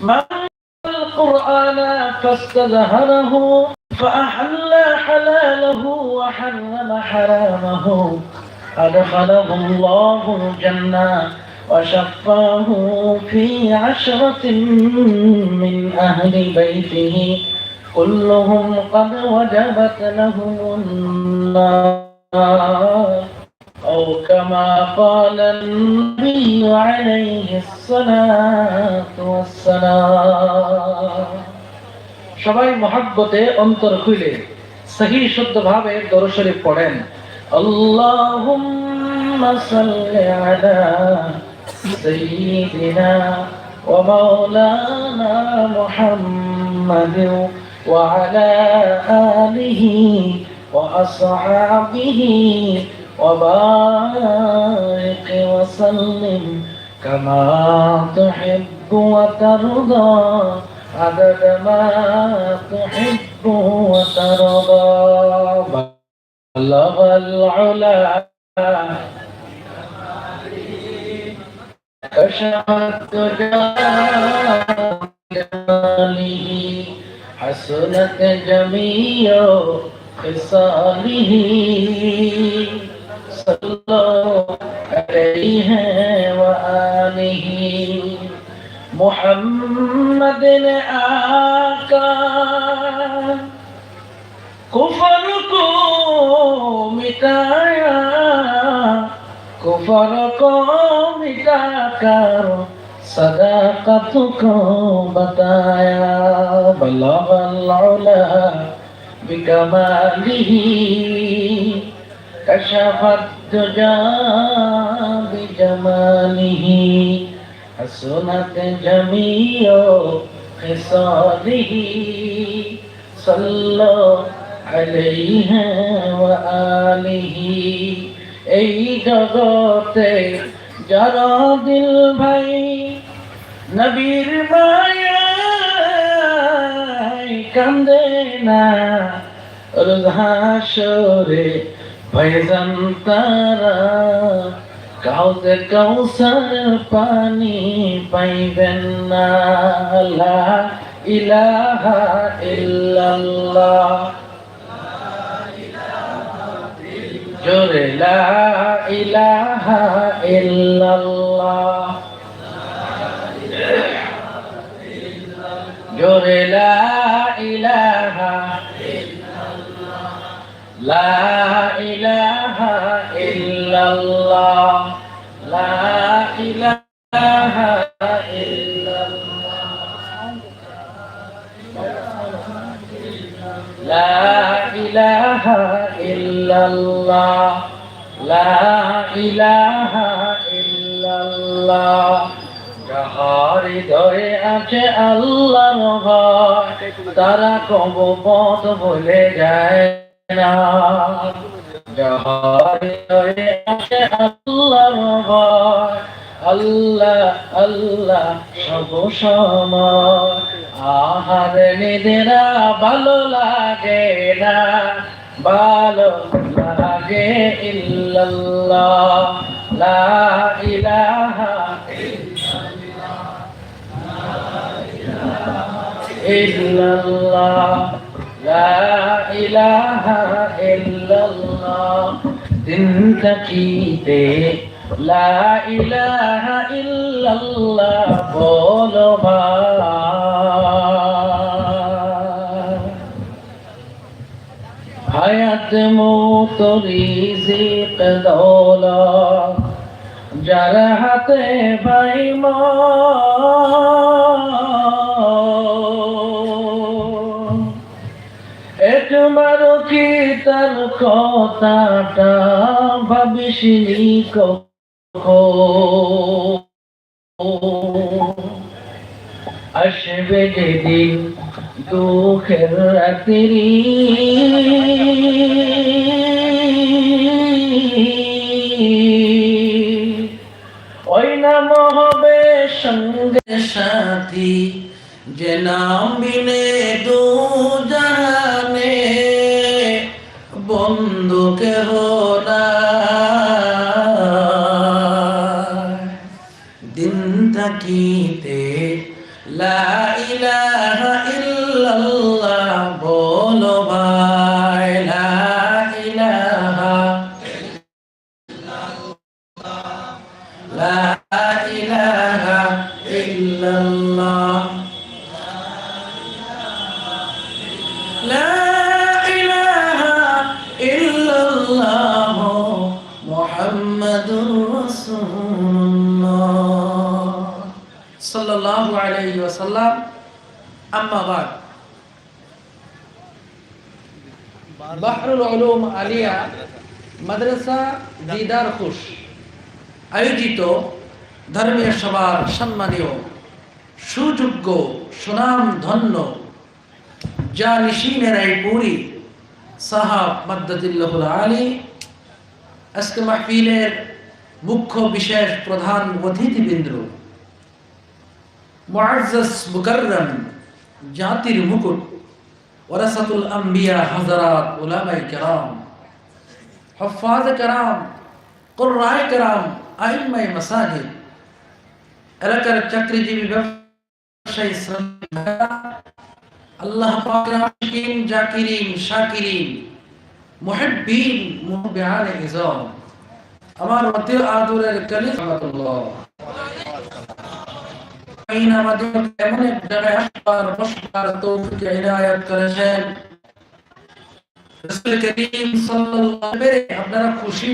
من القرآن فاستظهره فأحل حلاله وحرم حرامه. أدخله الله الجنة وشفاه في عشرة من أهل بيته. كلهم قد وجبت لهم النار. أو كما قال النبي عليه الصلاة والسلام সবাই মহাব্বতে অন্তর খুলে সহি শুদ্ধ ভাবে দরুদ শরীফ পড়েন আল্লাহুম্মা সাল্লি আলা সাইয়্যিদিনা ওয়া মাওলানা মুহাম্মাদিন ওয়া আলা আলিহি ওয়া আসহাবিহি وبارك وسلم كما تحب وترضى. عدد ما تحب وترضى. بلغ العلا. كشف جماله حسنت جميع خصاله. عليه وآله محمد آقا کفر کو مٹایا کفر کو مٹا کر صداقت کو بتایا بلغ العلا بکماله كشف الدجى بجماله حسنت جميع خصاله صلى عليه وآله এই জগতে যারা দিল ভাই নবীর মায়ায় কান্দে না রোজাসরে ভয়জান তারা কাউতে কাউসার পানি পাইবেন না। লা ইলাহা ইল্লাল্লাহ। জোরে, লা ইলাহা ইল্লাল্লাহ। জোরে, লা ইলাহা লা ইলাহা ইল্লাল্লাহ, লা ইলাহা ইল্লাল্লাহ, লা ইলাহা ইল্লাল্লাহ, লা ইলাহা ইল্লাল্লাহ। যাহার হৃদয়ে আছে আল্লাহর ভয়, তারা কব পথ ভুলে যায় না। আল্লাহ আল্লাহ সব সময় আহার নিদেরা ভালো লাগে না ভালো লাগে ইল্লাল্লাহ ইলাহা ইল্লাল্লাহ লা ইলাহা ইল্লাল্লাহ থাকিতে লা ইলাহা ইল্লাল্লাহ বলো হায়াত মৌত রিজিক দৌলত যার হাতে ভাই একবার কি তার কথাটা ভাবিসিনি আসবে যেদিন দুঃখের রাত্রি। ওই নাম হবে সঙ্গে সাথী, যে নাম বিনে দু কেহ দিন থাকিতে লা মুহাম্মাদুর রাসূলুল্লাহ সাল্লাল্লাহু আলাইহি ওয়াসাল্লাম। আম্মা বাদ। বাহরুল উলুম আলিয়া মাদ্রাসা দিদার খুশ। আয়োজিত ধর্মীয় সভার সম্মানীয়, সুযোগ্য সুনাম ধন্য যা নিশিনের এই পুরী সাহাব মাদ্দাতিল্লাহুল আলী আজকে মাহফিলের মুখ্য বিশেষ প্রধান অতিথিবৃন্দ মুকাররম, জাতির মুকুট, ওরাসাতুল আম্বিয়া হাজারাত উলামায়ে কেরাম, হফাজ কেরাম কুররায়ে কেরাম, আইম্মায়ে মাসাজিদ এলাকার চাকরিজীবী ব্যবসায়ী শ্রমিক আল্লাহ আশিকিন জাকিরিন, শাকিরিন মুহিব্বিন মুহব্বিয়ান ইজাম। আমার অতি আদরের কালিমাতুল্লাহ আইন আমাদের এমন এক জায়গায় আসবার বসবার তৌফিক ইনায়াত করেছেন। রাসূল করিম সাল্লাল্লাহু আলাইহি আপনারা খুশি